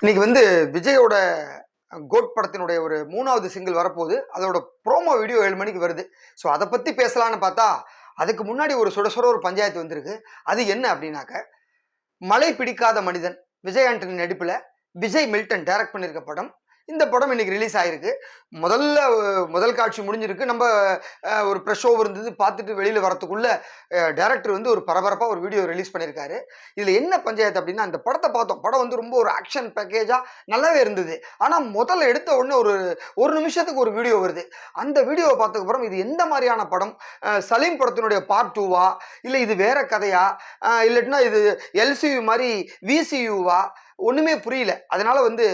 இன்னைக்கு வந்து விஜயோட கோட் படத்தினுடைய ஒரு மூணாவது சிங்கிள் வரப்போகுது. அதோட ப்ரோமோ வீடியோ ஏழு மணிக்கு வருது. ஸோ அதை பற்றி பேசலான்னு பார்த்தா அதுக்கு முன்னாடி ஒரு சுட சுட ஒரு பஞ்சாயத்து வந்திருக்கு. அது என்ன அப்படின்னாக்க மழை பிடிக்காத மனிதன் விஜய் ஆண்டனி நடிப்பில் விஜய் மில்டன் டைரக்ட் பண்ணியிருக்க படம் இந்த படம் இன்னைக்கு ரிலீஸ் ஆயிருக்கு. முதல்ல முதல் காட்சி முடிஞ்சிருக்கு. நம்ம ஒரு ப்ரெஷ் ஓவர் இருந்தது பார்த்துட்டு வெளியில் வரத்துக்குள்ள டேரக்டர் வந்து ஒரு பரபரப்பாக ஒரு வீடியோ ரிலீஸ் பண்ணியிருக்காரு. இதில் என்ன பஞ்சாயத்து அப்படின்னா அந்த படத்தை பார்த்தோம். படம் வந்து ரொம்ப ஒரு ஆக்ஷன் பேக்கேஜாக நல்லாவே இருந்தது. ஆனால் முதல்ல எடுத்த உடனே ஒரு ஒரு நிமிஷத்துக்கு ஒரு வீடியோ வருது. அந்த வீடியோவை பார்த்ததுக்கப்புறம் இது எந்த மாதிரியான படம்? சலீம் படத்தினுடைய பார்ட் டூவா இல்லை இது வேற கதையா? அஹ் இல்லாட்டினா இது எல்சியூ மாதிரி விசியூவா ஒன்றுமே புரியல. அதனால் வந்து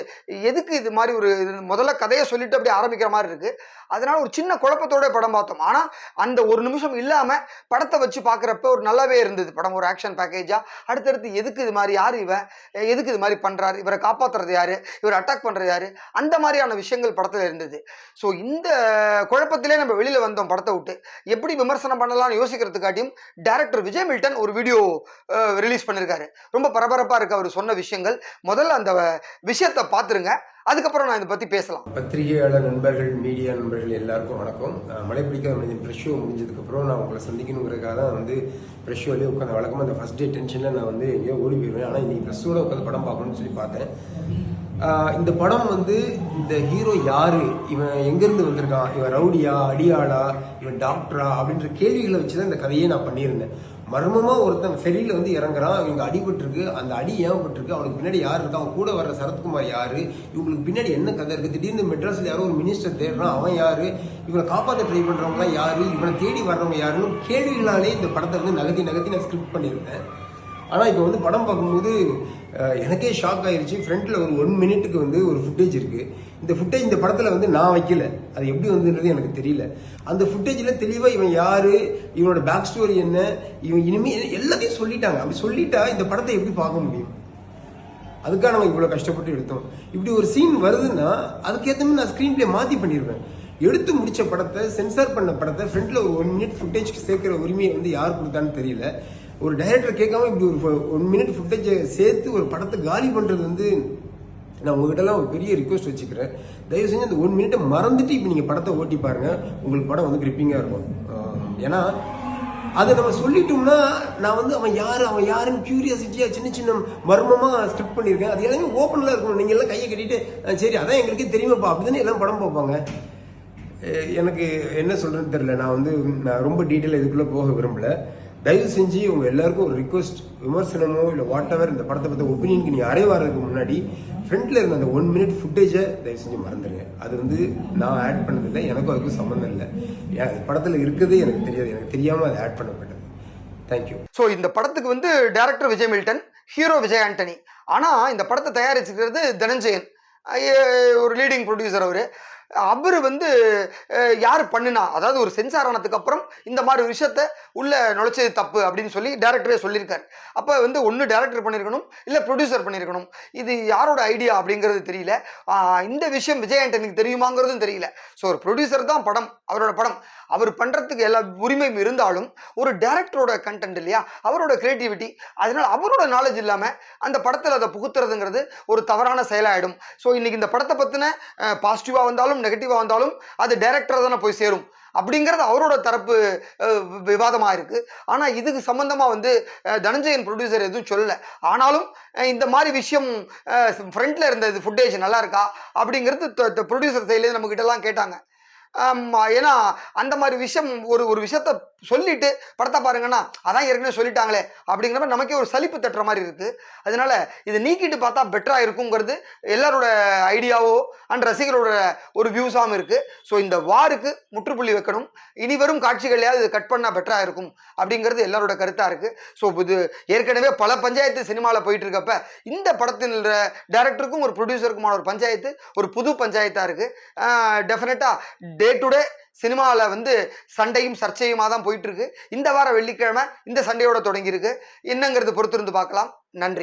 எதுக்கு இது மாதிரி ஒரு முதல்ல கதையை சொல்லிட்டு அப்படியே ஆரம்பிக்கிற மாதிரி இருக்குது அதனால் ஒரு சின்ன குழப்பத்தோட படம் பார்த்தோம். ஆனால் அந்த ஒரு நிமிஷம் இல்லாமல் படத்தை வச்சு பார்க்குறப்ப ஒரு நல்லாவே இருந்தது படம். ஒரு ஆக்ஷன் பேக்கேஜாக அடுத்தடுத்து எதுக்கு இது மாதிரி யார் இவன் எதுக்கு இது மாதிரி பண்ணுறாரு இவரை காப்பாற்றுறது யார்? இவர் அட்டாக் பண்ணுறது யார்? அந்த மாதிரியான விஷயங்கள் படத்தில் இருந்தது. ஸோ இந்த குழப்பத்திலே நம்ம வெளியில் வந்தோம் படத்தை விட்டு. எப்படி விமர்சனம் பண்ணலாம்னு யோசிக்கிறதுக்காட்டியும் டேரக்டர் விஜய் மில்டன் ஒரு வீடியோ ரிலீஸ் பண்ணியிருக்காரு ரொம்ப பரபரப்பாக இருக்குது அவர் சொன்ன விஷயங்கள். முதல்ல அந்த விஷயத்தை பார்த்துருங்க. அதுக்கப்புறம் நான் இதை பற்றி பேசலாம். பத்திரிகையாளர் நண்பர்கள் மீடியா நண்பர்கள் எல்லாருக்கும் வணக்கம். மழை பிடிக்காத மனிதன் ப்ரெஷ் ஷோ முடிஞ்சதுக்கப்புறம் நான் உங்களை சந்திக்கணுங்கிறதுக்காக தான் வந்து ப்ரெஷ் ஷோலேயே உட்காந்து வழக்கமாக அந்த ஃபஸ்ட் டே டென்ஷனில் நான் வந்து எங்கேயோ ஓடி போயிடுவேன் ஆனால் இன்னைக்கு ப்ரெஸ்ஸோட உட்காந்து படம் பார்க்கணும்னு சொல்லி பார்த்தேன். இந்த படம் வந்து இந்த ஹீரோ யாரு? இவன் எங்கேருந்து வந்திருக்கான்? இவன் ரவுடியா அடியாளா? இவன் டாக்டரா அப்படின்ற கேள்விகளை வச்சு தான் இந்த கதையே நான் பண்ணியிருந்தேன். மர்மமாக ஒருத்தன் ஃபெரியில் வந்து இறங்குறான் இவங்க அடிபட்டுருக்கு அந்த அடி ஏகப்பட்டிருக்கு அவனுக்கு பின்னாடி யார் இருக்கா? அவன் கூட வர்ற சரத்குமார் யார்? இவங்களுக்கு பின்னாடி என்ன கதை இருக்குது திடீர்னு மெட்ராஸில் யாரோ ஒரு மினிஸ்டர் தேடுறான். அவன் யார்? இவனை காப்பாற்ற ட்ரை பண்ணுறவங்களாம் யார்? இவனை தேடி வர்றவங்க யாருன்னு கேள்விகளாலே இந்த படத்தை வந்து நகர்த்தி நகர்த்தி நான் ஸ்கிரிப்ட் பண்ணியிருந்தேன் ஆனால் இப்போ வந்து படம் பார்க்கும்போது எனக்கே ஷாக் ஆயிடுச்சு ஃப்ரண்ட்டில் ஒரு ஒன் மினிட்டுக்கு வந்து ஒரு ஃபுட்டேஜ் இருக்குது இந்த ஃபுட்டேஜ் இந்த படத்தில் வந்து நான் வைக்கல. அது எப்படி வந்ததுன்றது எனக்கு தெரியல. அந்த ஃபுட்டேஜில் தெளிவாக இவன் யார் இவனோட பேக் ஸ்டோரி என்ன இவன் இனிமேல் எல்லாத்தையும் சொல்லிட்டாங்க. அப்படி சொல்லிட்டா இந்த படத்தை எப்படி பார்க்க முடியும்? அதுக்காக நம்ம இவ்வளோ கஷ்டப்பட்டு எடுத்தோம். இப்படி ஒரு சீன் வருதுன்னா அதுக்கேற்ற மாதிரி நான் ஸ்க்ரீன் ப்ளே மாற்றி பண்ணிடுவேன் எடுத்து முடிச்ச படத்தை சென்சார் பண்ண படத்தை ஃப்ரண்ட்ல ஒரு ஒன் மினிட் ஃபுட்டேஜ் சேர்க்கிற உரிமையை வந்து யார் கொடுத்தான்னு தெரியல. ஒரு டைரக்டர் கேட்காம இப்படி ஒரு ஒன் மினிட் ஃபுட்டேஜை சேர்த்து ஒரு படத்தை காலி பண்ணுறது வந்து நான் உங்ககிட்டலாம் ஒரு பெரிய ரிக்வஸ்ட் வச்சுக்கிறேன். தயவு செஞ்சு அந்த ஒன் மினிட்டை மறந்துட்டு இப்போ நீங்கள் படத்தை ஓட்டி பாருங்கள் உங்களுக்கு படம் வந்து கிரிப்பிங்காக இருக்கும். ஏன்னா அதை நம்ம சொல்லிட்டோம்னா நான் வந்து அவன் யார் அவன் யாருன்னு கியூரியாசிட்டியாக சின்ன சின்ன மர்மமாக ஸ்கிரிப்ட் பண்ணியிருக்கேன். அது எல்லாமே ஓப்பனில் இருக்கணும். நீங்கள் எல்லாம் கையை கட்டிட்டு சரி அதான் எங்களுக்கே தெரியுமாப்பா. அப்படிதானே எல்லாம் படம் பார்ப்பாங்க. எனக்கு என்ன சொல்கிறதுன்னு தெரியல. நான் வந்து நான் ரொம்ப டீட்டெயில் இதுக்குள்ளே போக விரும்பலை. தயவு செஞ்சு உங்க எல்லாருக்கும் ஒரு ரிக்வஸ்ட் விமர்சனமோ இல்லை வாட் எவர் இந்த படத்தை பற்றி ஒப்பீனியனுக்கு நீ அறை வர்றதுக்கு முன்னாடி ஃப்ரண்ட்ல இருந்த அந்த ஒன் மினிட் ஃபுட்டேஜை தயவு செஞ்சு மறந்துடுங்க அது வந்து நான் ஆட் பண்ணதில்லை எனக்கும் அதுக்கும் சம்மந்தம் இல்லை. ஏன் படத்தில் இருக்கிறது எனக்கு தெரியாது. எனக்கு தெரியாமல் அது ஆட் பண்ணப்பட்டது. தேங்க்யூ ஸோ இந்த படத்துக்கு வந்து டேரக்டர் விஜய் மில்டன் ஹீரோ விஜய் ஆண்டனி. ஆனால் இந்த படத்தை தயாரிச்சிருக்கிறது தனஞ்சயன். ஒரு லீடிங் ப்ரொடியூசர் அவர். அவர் வந்து யார் பண்ணுனா? அதாவது ஒரு சென்சார் ஆனதுக்கு அப்புறம் இந்த மாதிரி விஷயத்த உள்ளே நுழைச்சது தப்பு அப்படின்னு சொல்லி டேரக்டரே சொல்லியிருக்காரு. அப்போ வந்து ஒன்று டேரக்டர் பண்ணியிருக்கணும் இல்லை ப்ரொடியூசர் பண்ணியிருக்கணும். இது யாரோட ஐடியா அப்படிங்கிறது தெரியல. இந்த விஷயம் விஜய் ஆண்டனிக்கு தெரியுமாங்கிறதும் தெரியல. ஸோ ஒரு ப்ரொடியூசர் தான் படம் அவரோட படம். அவர் பண்ணுறதுக்கு எல்லா உரிமையும் இருந்தாலும் ஒரு டேரக்டரோட கண்டென்ட் இல்லையா? அவரோட கிரியேட்டிவிட்டி அதனால் அவரோட நாலேஜ் இல்லாமல் அந்த படத்தில் அதை புகுத்துறதுங்கிறது ஒரு தவறான செயலாயிடும். ஸோ இன்றைக்கி இந்த படத்தை பற்றின பாசிட்டிவாக வந்தாலும் நெகட்டிவாக வந்தாலும் அது டைரக்டர் தானே போய் சேரும். அப்படிங்கிறது அவரோட தரப்பு விவாதமாக இருக்குது ஆனால் இதுக்கு சம்மந்தமாக வந்து தனஞ்சயன் ப்ரொடியூசர் எதுவும் சொல்லலை. ஆனாலும் இந்த மாதிரி விஷயம் ஃப்ரண்ட்டில் இருந்த இது ஃபுட்டேஜ் நல்லா இருக்கா? அப்படிங்கிறது ப்ரொடியூசர் சைட்லேருந்து நம்மக்கிட்டலாம் கேட்டாங்க. ஏன்னா அந்த மாதிரி விஷயம் ஒரு ஒரு விஷயத்த சொல்லிட்டு படத்தை பாருங்கன்னா அதான் ஏற்கனவே சொல்லிட்டாங்களே அப்படிங்கிறப்ப நமக்கே ஒரு சலிப்பு தட்டுற மாதிரி இருக்கு. அதனால இதை நீக்கிட்டு பார்த்தா பெட்டரா இருக்குங்கிறது எல்லாரோட ஐடியாவோ அண்ட் ரசிகரோட ஒரு வியூஸாகவும் இருக்கு. ஸோ இந்த வாருக்கு முற்றுப்புள்ளி வைக்கணும். இனி வரும் காட்சிகளையாவது இது கட் பண்ணால் பெட்டரா இருக்கும் அப்படிங்கிறது எல்லாரோட கருத்தா இருக்கு. ஸோ இது ஏற்கனவே பல பஞ்சாயத்து சினிமாவில் போயிட்டு இருக்கப்ப இந்த படத்தின் டேரக்டருக்கும் ஒரு ப்ரொடியூசருக்குமான ஒரு பஞ்சாயத்து ஒரு புது பஞ்சாயத்தாக இருக்கு. டெஃபினட்டாக டே டு டே சினிமாவில் வந்து சண்டையும் சர்ச்சையுமாக தான் போயிட்டு இருக்கு. இந்த வாரம் வெள்ளிக்கிழமை இந்த சண்டையோட தொடங்கியிருக்கு. என்னங்கிறது பொறுத்திருந்து பார்க்கலாம். நன்றி.